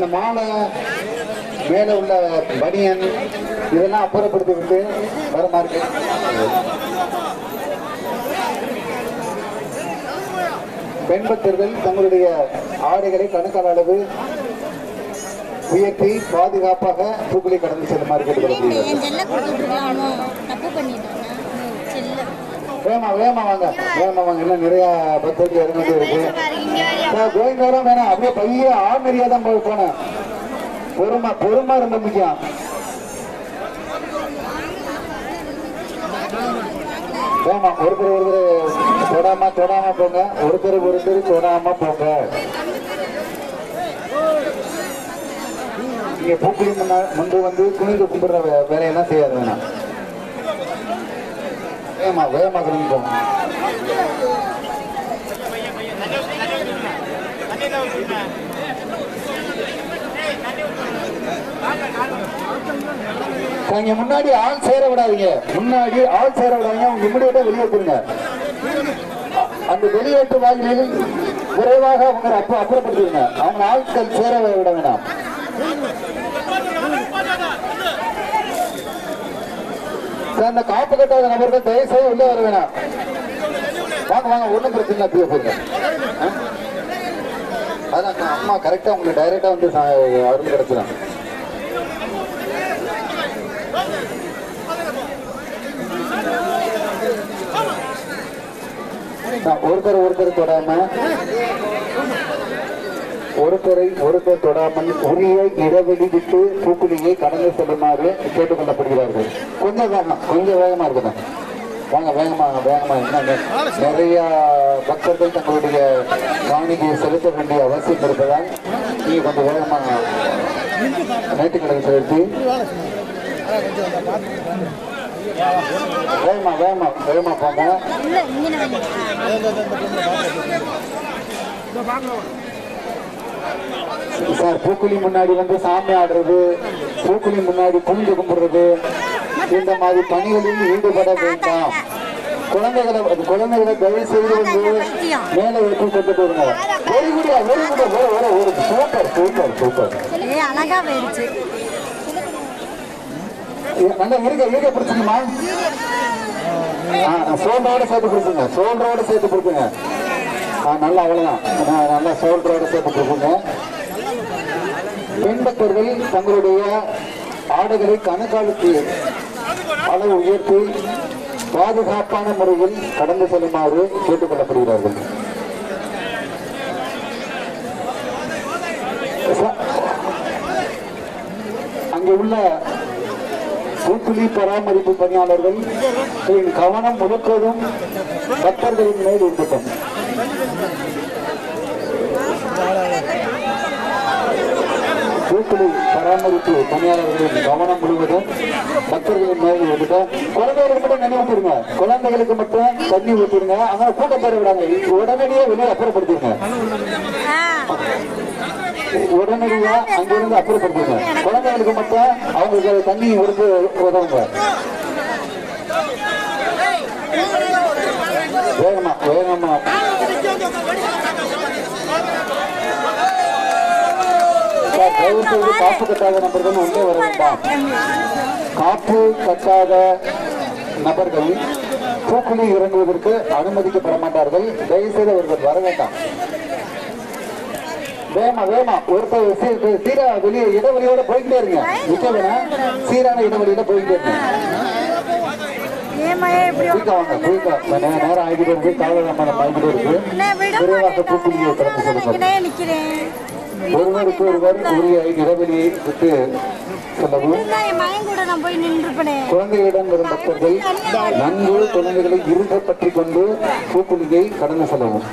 அந்த மாலை மேலே உள்ள பனியன் இதெல்லாம் அப்புறப்படுத்தி விட்டு வர மாதிரி பெண் பக்தர்கள் தங்களுடைய ஆடைகளை கணுக்கால் அளவு உயர்த்தி பாதுகாப்பாக தூக்குலை கடந்து செல்லுமாறு கேட்டுக்கொள்ளப்படுகிறது வேமா வேமா வாங்க. வேமா வாங்க. இன்னும் நிறைய பக்தர்கள் இறங்கிட்டு இருக்கு. சார் கோவிந்தவரம் வேணாம். அப்படியே பைய ஆர்மரியா தான் போய் போனேன். பொறுமை பொறுமை ரொம்ப முக்கியம். வேமா ஒருத்தர் ஒருத்தர் தொடாம தொடாம போங்க. ஒருத்தர் ஒருத்தர் தொடாம போங்க. நீங்க பூக்குழி முன்னா முன்பு வந்து குனிந்து கும்பிடுற வேலையெல்லாம் செய்யாது வேணாம். வேகமா வேகமா கிளம்பி போங்க முன்னாடி ஆள் சேர விடாதீங்க முன்னாடி ஆள் சேர விடாதீங்க அவங்க இம்மிடியா வெளியேற்றுங்க அந்த வெளியேற்று வாயிலில் விரைவாக அவங்க அப்புறப்படுத்துங்க அவங்க ஆட்கள் சேர விட வேண்டாம் அந்த காப்பு கட்டாத நபர்கள் தயவு செய்து உள்ள வர வேணாம். வாங்க வாங்க ஒன்றும் பிரச்சனை இல்லை அப்படியே போங்க. அதான் அம்மா கரெக்டாக உங்களுக்கு டைரெக்டாக வந்து சா- அருள் கிடச்சிடும் ஒருத்தர் ஒருத்தர் தொடாம ஒருத்தரை ஒருத்தர் தொடாமல் உரிய இடைவெளி விட்டு பூக்குழியை கடந்து செல்லுமாறு கேட்டுக்கொள்ளப்படுகிறார்கள் கொஞ்சம் வேகம் கொஞ்சம் வேகமா இருக்கணும் வாங்க வேகமா வேகமா என்னங்க நிறைய பக்தர்கள் தங்களுடைய காணிக்கையை செலுத்த வேண்டிய அவசியம் இருப்பதால் நீங்க கொஞ்சம் வேகமா நேற்றுக்கிழமை செலுத்தி வேகமா வேகமா வேகமா போங்க சார் பூக்குழி முன்னாடி வந்து சாமி ஆடுறது பூக்குழி முன்னாடி குனிஞ்சு கும்பிடுறது இந்த மாதிரி பணிகளில் ஈடுபட வேண்டாம். குழந்தைகளை குழந்தைகளை தயவு செய்து வந்து மேலே ஏற்றி கொண்டு போடுங்க வெரி குடியா வெரி ஒரு சூப்பர் சூப்பர் சூப்பர் அழகா போயிடுச்சு நல்லா இருக்க இருக்க பிடிச்சிக்குமா சோல்டரோட சேர்த்து பிடிச்சுங்க சோல்டரோட சேர்த்து ஆ நல்லா அவ்வளோதான் நல்லா சோல்டரோட சேர்த்துருக்கோங்க பிடிச்சுங்க பெண் தங்களுடைய ஆடைகளை கணக்காலுக்கு அளவு உயர்த்தி பாதுகாப்பான முறையில் கடந்து செல்லுமாறு கேட்டுக்கொள்ளப்படுகிறார்கள். அங்கே உள்ள பூக்குழி பராமரிப்பு பணியாளர்கள் கவனம் முழுக்கதும் பக்தர்களின் மேல் இருக்கட்டும் பூக்குழி பராமரிப்பு பணியாளர்களின் கவனம் முழுவதும் பக்தர்களின் மேல் இருக்கட்டும் குழந்தைகளுக்கு மட்டும் நினைவு ஊத்திருங்க குழந்தைகளுக்கு மட்டும் தண்ணி ஊத்திருங்க ஆனால் கூட்டம் பெற விடாங்க உடனடியே வெளியே அப்புறப்படுத்திடுங்க. உடனடியா அங்கிருந்து அப்புறப்படுத்துங்க குழந்தைகளுக்கு மட்டும் அவங்களுக்கு தண்ணி கொடுத்து உதவுங்க. வேகமா வேகமா. செய்து காப்பு கட்டாத நபர்கள் உள்ளே வர வேண்டாம் காப்பு கட்டாத நபர்கள் பூக்குழி இறங்குவதற்கு அனுமதிக்கப்பட மாட்டார்கள் தயவு செய்து அவர்கள் வர வேண்டாம். வேமா வேமா. ஒருத்தர் சீரா வெளியே இடைவெளியோட போய்கிட்டே இருங்க. வேணாம். சீரான இடைவெளியில போய்கிட்டே இருங்க. நேரம் ஆகிட்டே இருக்கு. காலதாமதம் ஆகிட்டே இருக்கு. விரைவாக பூக்குழியை மாட்டேன் நிக்கிறேன். ஒருவருக்கு ஒருவர் உரிய இடைவெளியை விட்டு செல்லவும். குழந்தைகளிடம் வரும் பக்தர்கள் நன்கு குழந்தைகளை இருக பற்றி கொண்டு பூக்குழியை கடந்து செல்லவும்.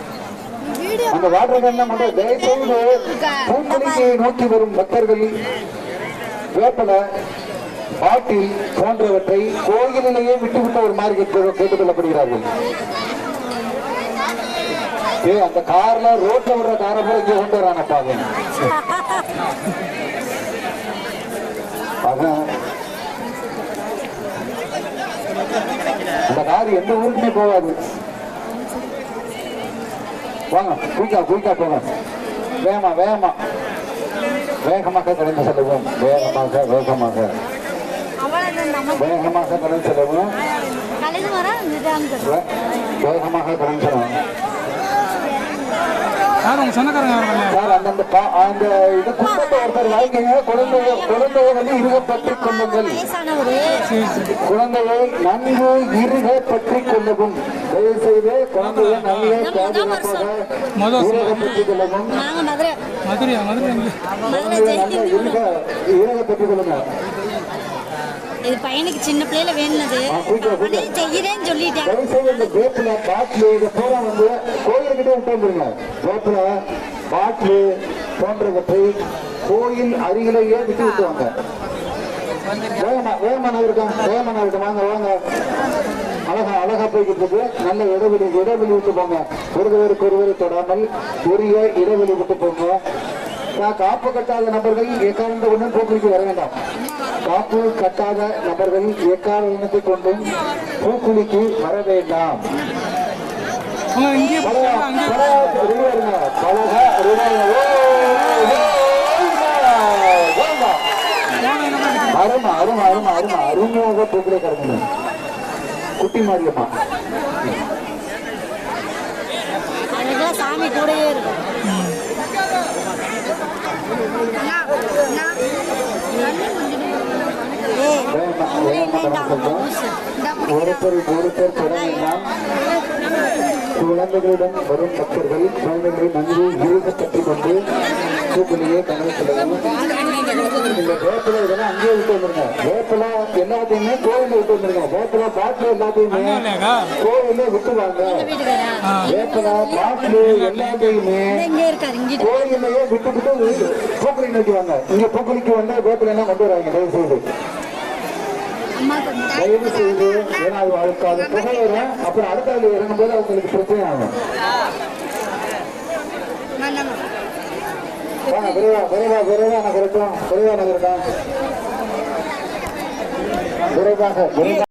அந்த வாட்டர் கேன்லாம் கொண்டு தயவு செய்து நோக்கி வரும் பக்தர்கள் வேப்பலை பாட்டில் போன்றவற்றை கோயிலிலேயே விட்டுவிட்டு ஒரு மாதிரி கேட்டு கேட்டுக்கொள்ளப்படுகிறார்கள் ஏய், அந்த கார்ல ரோட்ல விடுற காரை போல இங்க கொண்டு வரானப்பா அவன். அந்த கார் எந்த ஊருக்குமே போகாது. வாங்க குயிக்கா குயிக்கா போங்க வேகமா வேகமா. வேகமாக கடந்து செல்லவும். வேகமாக வேகமாக. வேகமாக கடந்து செல்லவும். வேகமாக கடந்து செல்லவும். யார் உங்க சொந்தக்காரங்க? சார் அந்தந்த பா- அந்த இது குடும்பத்தை ஒருத்தர் வாங்கிக்கங்க. குழந்தைய குழந்தைய வந்து இருக பற்றி கொள்ளுங்கள். குழந்தையை நன்கு இருக பற்றி கொள்ளவும் தயவு செய்து குழந்தையை நல்ல பாதுகாப்பாக இருக பற்றி கொள்ளவும் மதுரை. மதுரை இருக இருக பற்றி கொள்ளுங்க இது பையனுக்கு சின்ன பிள்ளையில வேணுனது. செய்யறேன்னு சொல்லிட்டேன். வேப்பில பாட்டில் இதை பூரா வந்து கோயில்கிட்டே விட்டு வந்துருங்க. வேப்பில பாட்டில் போன்றவற்றை கோயில் அருகிலேயே விட்டு விட்டுவாங்க வேகமா வேகமா நகருக்கா வேகமா நகருக்கா வாங்க வாங்க. அழகா அழகா போய்கிட்டு இருக்கு. நல்ல இடைவெளி இடைவெளி விட்டு போங்க. ஒருவருக்கு ஒருவர் தொடாமல் உரிய இடைவெளி விட்டு போங்க. காப்பு கட்டாத நபர்கள் எக்காரணத்தை கொண்டும் பூக்குழிக்கு வர வேண்டாம். காப்பு கட்டாத நபர்கள் எக்காரணத்தை கொண்டும் பூக்குழிக்கு வர வேண்டாம். அருமை அருமை அருமை அருமை அருமையாக பூக்குழி கறங்க குட்டி மாரியம்மா. சாமி கூடயே இருக்கும். ஏய், ஒருத்தர் ஒருத்தர் குழந்தைகளிடம் வரும் பக்தர்கள் குழந்தைகளை நன்கு இறுக பற்றி கொண்டு பூக்குழியை கடந்து செல்லவும் இந்த வேப்பிலை இதெல்லாம் அங்கேயே விட்டு வந்துருங்க வேப்பில எல்லாத்தையுமே கோயில் விட்டு வந்துருங்க வேப்பில பாட்டில் எல்லாத்தையுமே இல்லையாக்கா கோயிலே விட்டுவாங்க வேப்பில வேப்பிலை பாட்டில் எல்லாத்தையுமே இங்கே இருக்காரு இங்கிட்டு கோயிலையே நோக்கி வாங்க இங்க பூக்குழிக்கு வந்தா வேப்பில எல்லாம் கொண்டு வராங்க தயவு செய்து தயவு செய்து ஏன்னா அது அதுக்கு அது புகை அப்புறம் அடுத்த ஆள் இறங்கும்போது அவங்களுக்கு பிரச்சனை ஆகும் வாங்க விரைவா விரைவா விரைவா நகருக்கும் விரைவா நகருக்கும் விரைவாக